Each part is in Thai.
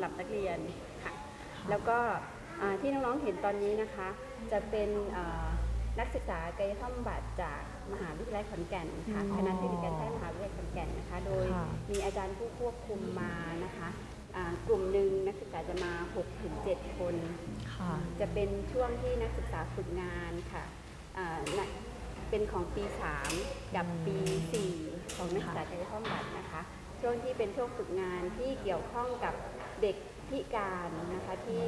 ำหรับนักเรียนค่ะ แล้วก็อ่าที่น้องๆเห็นตอนนี้นะคะ จะเป็นอ่านักศึกษากายภาพบำบัดจากมหาวิทยาลัยขอนแก่นค่ะอืมคณะเทคนิคการแพทย์มหาวิทยาลัยขอนแก่นนะคะ โดยค่ะมีอาจารย์ผู้ควบคุมมานะคะอ่ากลุ่มหนึ่งนักศึกษาจะมา 6-7 คนค่ะจะเป็นช่วงที่นักศึกษาฝึกงานค่ะอ่าน่ะเป็นของปี 3 กับปี 4 ของนักศึกษากายภาพบำบัดนะคะ ช่วงที่เป็นช่วงฝึกงานที่เกี่ยวข้องกับ เด็กพิการนะคะที่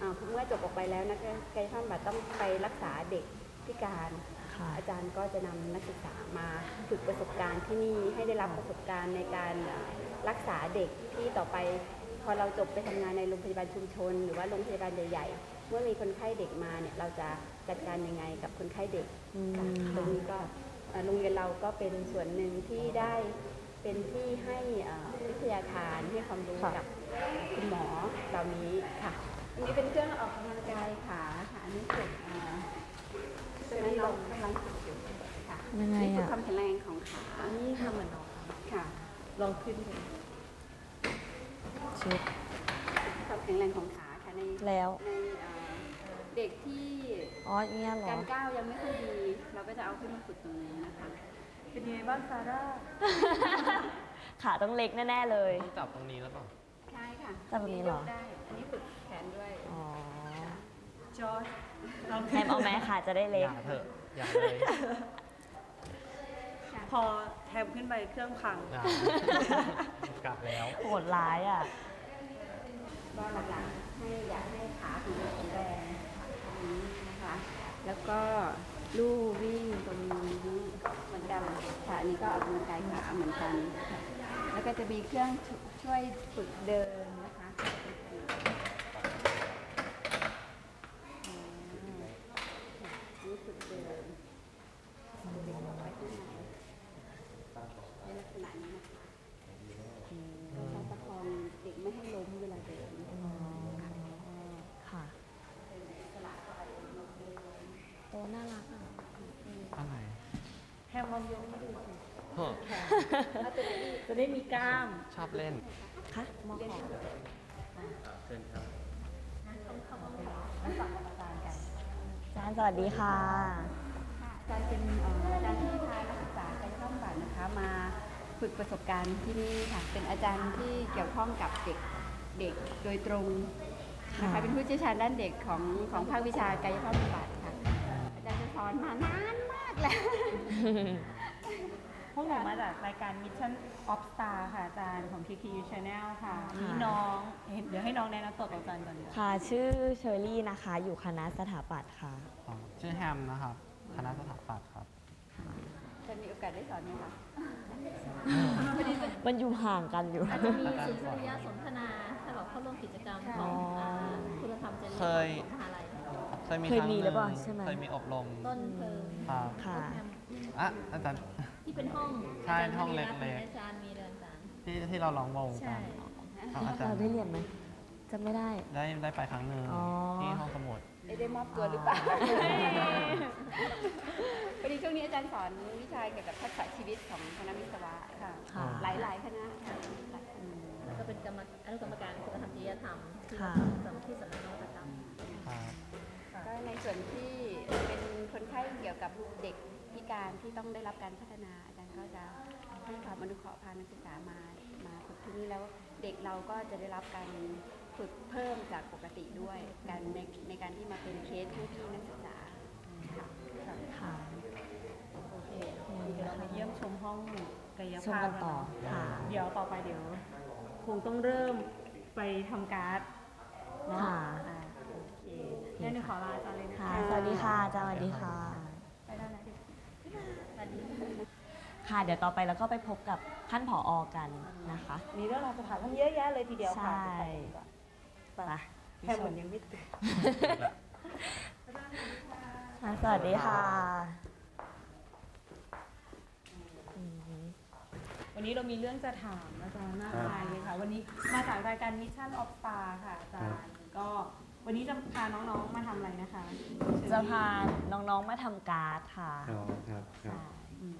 อ่าเมื่อจบออกไปแล้วนักกายภาพบำบัดต้องไปรักษาเด็กพิการค่ะอาจารย์ก็จะนำนักศึกษามาฝึกประสบการณ์ที่นี่ให้ได้รับประสบการณ์ในการเอ่อรักษาเด็กที่ต่อไป พอเราจบไปทำงานในโรงพยาบาลชุมชน หรือว่าโรงพยาบาลใหญ่ๆเมื่อมีคนไข้เด็กมาเนี่ยเราจะจัดการยังไงกับคนไข้เด็กอืมค่ะตรงนี้ก็เอ่อโรงเรียนเราก็เป็นส่วนหนึ่งที่ได้เป็นที่ให้เอ่อวิทยาทานให้ความรู้ค่ะกับ คุณหมอเหล่านี้ค่ะ อันนี้เป็นเครื่องออกกำลังกายขาค่ะอันนี้ฝึกเอ่อตอนนั้นน้องกำลังฝึกอยู่ค่ะยังไงนี่ฝึกอะความแข็งแรงของขาอันนี้ทำเหมือนน้องค่ะ ลองขึ้นดูชุดความแข็งแรงของขาค่ะในแล้วในเอ่อเด็กที่อ๋อเนี่ยเหรอ การก้าวยังไม่ค่อยดี เราก็จะเอาขึ้นมาฝึกตรงนี้นะคะ เป็นยังไงบ้างซาร่า ขาต้องเล็กแน่ ๆ เลย ต้องจับตรงนี้แล้วเปล่าใช่ค่ะ จับแบบนี้เหรอยกได้อันนี้ฝึกแขนด้วยอ๋อจอร์จเราแฮมเอาแม้ขาจะได้อเล็ก ย่าเถอะอย่าเลยพอแทมขึ้นไปเครื่องพัง อย่ากลับแล้ว โหดร้ายอะ ก็หลักๆให้อยากให้ขาของเราแข็งแรงค่ะตรงนี้นะคะ แล้วก็ลู่วิ่งตรงนี้เหมือนกันค่ะอันนี้ก็ออกกำลังกายขาเหมือนกันค่ะแล้วก็จะมีเครื่องช่วยฝึกเดินนะคะอืมนี่ฝึกเดินเด็กเอาไว้ข้างในในลักษณะนี้นะคะเราใช้ประคองเด็กไม่ให้ล้มเวลาเดิน ค่ะ โอ้น่ารักอะ อะไร แฮมล องยกมาดูสิเฮ้อจะได้มีกล้ามชอบเล่นคะมอขอเชิญครับอาจารย์สวัสดีค่ะค่ะอาจารย์เป็นเอ่ออาจารย์ที่พานักศึกษากายภาพบำบัดนะคะมาฝึกประสบการณ์ที่นี่ค่ะ เป็นอาจารย์ที่เกี่ยวข้องกับเด็กเด็กโดยตรงนะคะค่ะเป็นผู้เชี่ยวชาญด้านเด็กของของภาควิชากายภาพบำบัดค่ะ อาจารย์จะสอนมานานมาก แล้ว พวกหนูมาจากรายการ Mission of Star ค่ะอาจารย์ของ KKU Channel ค่ะค่ะนี่น้องเห็นเดี๋ยวให้น้องแนะนำตัวกับอาจารย์ก่อนดีกว่าค่ะ ชื่อเชอรี่นะคะ อยู่คณะสถาปัตย์ค่ะ อ๋อชื่อแฮมนะครับ คณะสถาปัตย์ครับ จะมีโอกาสได้สอนไหมคะมันอยู่ห่างกันอยู่ อาจจะมีสื่อสุริยะสนทนาสำหรับเข้าร่วมกิจกรรมของอ๋ออ่าคุณธรรมจริยธรเครมยของมหาลัย เคยมีเคยครั้งมีหหรือนึ่งเปล่าใช่ไหม เคยมีอบรมต้นเพลิงครับค่ะแฮมอะอาจารย์ ที่เป็นห้องใช่าจารย์ห้องเล็กๆมีนัดมีอาจารย์มีเรือนต่างที่ที่เราร้องวงใช่กันเอาอาจารเราย์ได้เรียนไหมจำไม่ได้ ได้ได้ไปครั้งหนึ่งอ๋อ ที่ห้องสมุดได้ได้มอบตัวหรือเปล่าพอดีช่วงนี้อาจารย์สอนวิชาเกี่ยวกับทักษะชีวิตของคณะวิศวะค่ะ ค่ะ หลายๆคณะค่ะหลายคณะแล้วก็เป็นกรรมอนุกรรมการคุณธรรมจริยธรรมที่ค่ะ สำที่สำนักนวัตกรรม ครับ ก็ในส่วนที่เป็นคนไข้เกี่ยวกับเด็กพิการที่ต้องได้รับการพัฒนาอาจารย์ก็จะให้ความอนุเคราะห์พานักศึกษามามาฝึกที่นี่แล้วเด็กเราก็จะได้รับการฝึกเพิ่มจากปกติด้วยการในในการที่มาเป็นเคสให้พี่นักศึกษาค่ะค่ะโอเคเดี๋ยวเรามาเยี่ยมชมห้องกายชมภาพกันต่อค่ะเดี๋ยวต่อไปเดี๋ยว คงต้องเริ่มไปทำการ์ดเนาะค่ะ เคงั้นเดี๋ยวขอลาอาจารย์เลยนะค่ะ คะสวัสดีค่ะอาจารย์สวัสดีค่ะ ไปได้แล้วเด็กค่ะ เดี๋ยวต่อไปเราก็ไปพบกับท่านผออกันนะคะ มีเรื่องราวสถานที่เยอะแยะเลยทีเดียวค่ะใช่ ไปไปแค่เหมือนยังไม่ตื่น ค่ะสวัสดีค่ะอืม วันนี้เรามีเรื่องจะถามอาจารย์มากมายเลยค่ะ วันนี้มาจากรายการ Mission of Star ค่ะอาจารย์ ก็ วันนี้จะพาน้องๆมาทำอะไรนะคะจะพาน้องๆมาทำการ์ดค่ะอ๋อครับครับใช่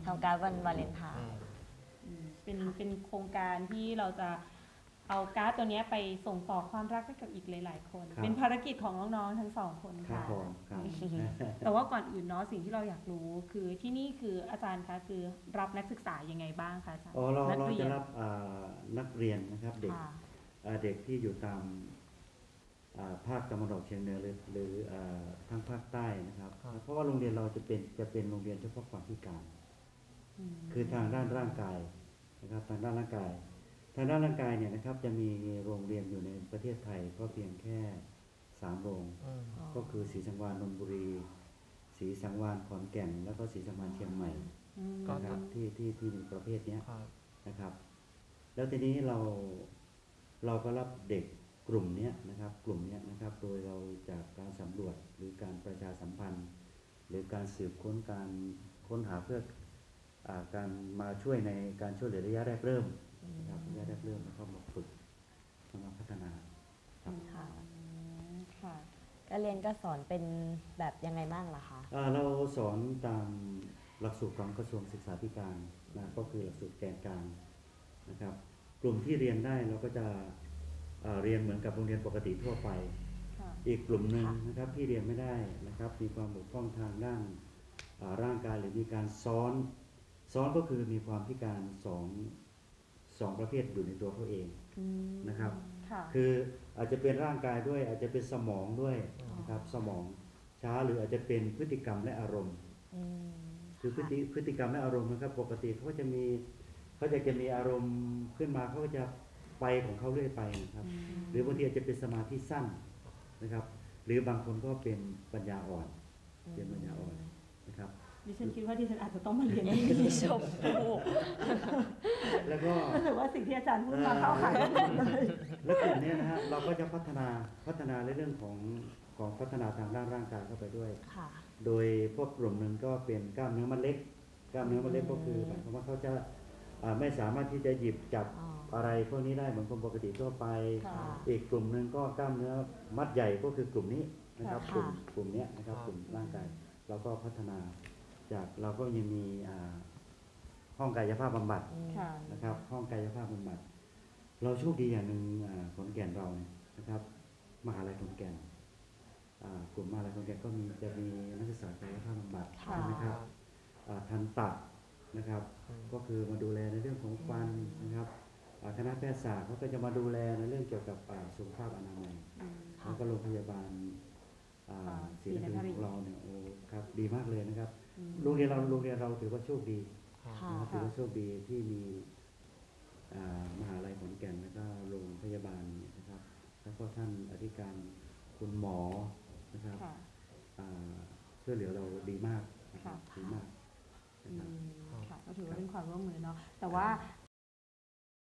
ทำการ์ดวันวาเลนไทอืน์มอืมเป็นเป็นโครงการที่เราจะเอาการ์ดตัวเนี้ยไปส่งต่อความรักให้กับอีกหลาย ๆ คน ครับ เป็นภารกิจของน้องๆทั้งสองคนครับค่ะ ผมครับ แต่ว่าก่อนอื่นเนาะสิ่งที่เราอยากรู้คือที่นี่คืออาจารย์คะคือรับนักศึกษายังไงบ้างคะอาจารย์อ๋อเรานักเราเรียจะนรับอ่านักเรียนนะครับเด็กค่ะ อ่าเด็กที่อยู่ตามอ่า ภาคตะวันออกเฉียงเหนือหรือหรืออ่าทางภาคใต้นะครับครับ เพราะว่าโรงเรียนเราจะเป็นจะเป็นโรงเรียนเฉพาะความพิการมคือทางด้านร่างกายนะครับทางด้านร่างกาย ทางด้านร่างกายเนี่ยนะครับจะมีโรงเรียนอยู่ในประเทศไทยก็เพียงแค่สามโรงอืมก็คือศรีสังวานนนทบุรีศรีสังวานขอนแก่น แล้วก็ศรีสังวานเชียงใหม่อืมก็นะครับที่ที่ที่มีประเภทเนี้ยครับนะครับ แล้วทีนี้เราเราก็รับเด็ก กลุ่มเนี้ยนะครับกลุ่มเนี้ยนะครับโดยเราจากการสำรวจหรือการประชาสัมพันธ์ หรือการสืบค้นการค้นหาเพื่ออาการมาช่วยในการช่วยเหลือระยะแรกเริ่มนะครับระยะแรกเริ่มแล้วก็มาฝึกมาพัฒนาครับค่ะอืมค่ะการเรียนการสอนเป็นแบบยังไงบ้างล่ะคะอ่าเราสอนตามหลักสูตรของกระทรวงศึกษาธิการนะก็คือหลักสูตรแกนกลางนะครับ กลุ่มที่เรียนได้เราก็จะอ่า เรียนเหมือนกับโรงเรียนปกติทั่วไปค่ะอีกกลุ่มหนึ่งค่ะนะครับที่เรียนไม่ได้นะครับมีความบกพร่องทางด้านอ่าร่างกายหรือมีการซ้อน ซ้อนก็คือมีความพิการสองสองประเภทอยู่ในตัวเขาเองอืมนะครับค่ะคืออาจจะเป็นร่างกายด้วยอาจจะเป็นสมองด้วยนะครับสมองช้าหรืออาจจะเป็นพฤติกรรมและอารมณ์อืมคือพฤติพฤติกรรมและอารมณ์นะครับ ปกติเขาก็จะมีเขาจะจะมีอารมณ์ขึ้นมาเขาก็จะ ไปของเขาเรื่อยไปนะครับ หรือบางทีอาจจะเป็นสมาธิสั้นนะครับ หรือบางคนก็เป็นปัญญาอ่อน เป็นปัญญาอ่อนนะครับดิฉันคิดว่าดิฉันอาจจะต้องมาเรียนที่ชมพูแล้วก็รู้สึกว่าสิ่งที่อาจารย์พูดมาเข้าขายกันหมดเลยแล้วกลุ่มเนี้ยนะฮะเราก็จะพัฒนาพัฒนาในเรื่องของของพัฒนาทางด้านร่างกายเข้าไปด้วยค่ะโดยพวกกลุ่มหนึ่งก็เป็นกล้ามเนื้อมัดเล็ก กล้ามเนื้อมัดเล็กก็คือหมายความว่าเขาจะอ่าไม่สามารถที่จะหยิบจับ อ๋ออะไรพวกนี้ได้เหมือนคนปกติทั่วไปค่ะอีกกลุ่มหนึ่งก็กล้ามเนื้อมัดใหญ่ก็คือกลุ่มนี้นะครับค่ะกลุ่มกลุ่มเนี้ยนะครับกลุ่มร่างกายเราก็พัฒนาจากเราก็ยังมีอ่าห้องกายภาพบำบัดอืมค่ะนะครับ ห้องกายภาพบำบัด เราโชคดีอย่างหนึ่งอ่าขอนแก่นเราเนี่ยนะครับ มหาลัยขอนแก่นอ่ากลุ่มมหาลัยขอนแก่นก็มีจะมีนักศึกษากายภาพบำบัดค่ะใช่ไหมครับอ่าทันตัดนะครับอืมก็คือมาดูแลในเรื่องของฟันนะครับอ่าค ณะแพทยศาสตร์เขาก็จะมาดูแลในเรื่องเกี่ยวกับอ่าสุขภาพอนามัยอืมค่ะแล้วก็โรงพยาบาลอ่าค่ะศรีนครินทศรีนครินทร์ร์ของเราเนี่ยโอ้ครับดีมากเลยนะครับอืมโรงเรียนเราโรงเรียนเราถือว่าโชคดีค่ะนะครับถือว่าโชคดีที่มีอ่ามหาลัยขอนแก่นแล้วก็โรงพยาบาลนะครับแล้วก็ท่านอธิการคุณหมอนะครับค่ะอ่าช่วยเหลือเราดีมากนะครับค่ะดีมากอืนะครับมค่ะก็ถือว่าเป็นความร่วมมือเนาะแต่ว่า